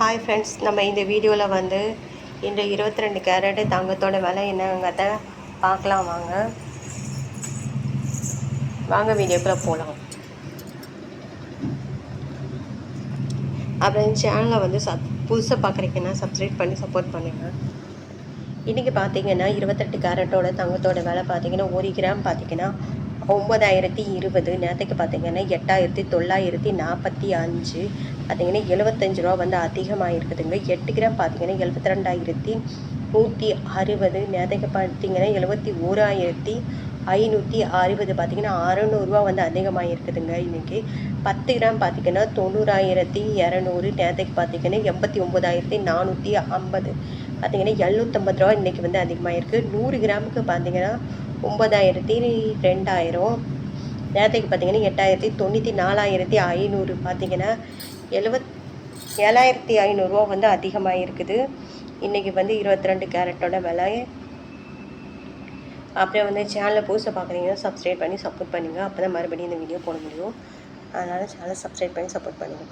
Hi friends நம்ம இந்த வீடியோவில் வந்து இந்த இருபத்தி ரெண்டு கேரட்டு தங்கத்தோட விலை என்னங்கிறத பார்க்கலாம் வாங்க. வாங்க வீடியோக்குள்ளே போகலாம் அப்புறம் சேனலை வந்து சப் புதுசாக பார்க்குறீங்கன்னா சப்ஸ்கிரைப் பண்ணி சப்போர்ட் பண்ணுங்கள் இன்றைக்கி பார்த்தீங்கன்னா இருபத்தெட்டு கேரட்டோட தங்கத்தோட விலை பார்த்தீங்கன்னா ஒரு கிராம் பார்த்தீங்கன்னா ஒம்பதாயிரத்தி இருபது நேற்றுக்கு பார்த்தீங்கன்னா எட்டாயிரத்தி தொள்ளாயிரத்தி நாற்பத்தி அஞ்சு. பார்த்தீங்கன்னா எழுபத்தஞ்சு ரூபா வந்து அதிகமாக இருக்குதுங்க எட்டு கிராம் பார்த்தீங்கன்னா எழுபத்தி ரெண்டாயிரத்தி நூற்றி அறுபது நேற்றுக்கு பார்த்தீங்கன்னா எழுபத்தி ஓராயிரத்தி ஐநூற்றி அறுபது பார்த்தீங்கன்னா அறநூறுவா வந்து அதிகமாக இருக்குதுங்க இன்றைக்கி பத்து கிராம் பார்த்தீங்கன்னா தொண்ணூறாயிரத்தி இரநூறு நேற்றுக்கு பார்த்தீங்கன்னா எண்பத்தி ஒம்பதாயிரத்தி நானூற்றி ஐம்பது. பார்த்தீங்கன்னா எழுநூற்றம்பது ரூபா இன்றைக்கி வந்து அதிகமாக இருக்குது நூறு கிராமுக்கு பார்த்தீங்கன்னா ஒம்பதாயிரத்தி ரெண்டாயிரம். நேரத்துக்கு பார்த்தீங்கன்னா எட்டாயிரத்தி தொண்ணூற்றி நாலாயிரத்தி ஐநூறு. பார்த்திங்கன்னா எழுபத் ஏழாயிரத்தி ஐநூறுரூவா வந்து அதிகமாக இருக்குது இன்றைக்கி வந்து இருபத்தி ரெண்டு கேரட்டோட விலை. அப்புறம் வந்து சேனலில் புதுசாக பார்க்குறீங்கன்னா சப்ஸ்கிரைப் பண்ணி சப்போர்ட் பண்ணுங்கள் அப்போ தான் மறுபடியும் இந்த வீடியோ போட முடியும். அதனால் சேனலை சப்ஸ்கிரைப் பண்ணி சப்போர்ட் பண்ணுங்கள்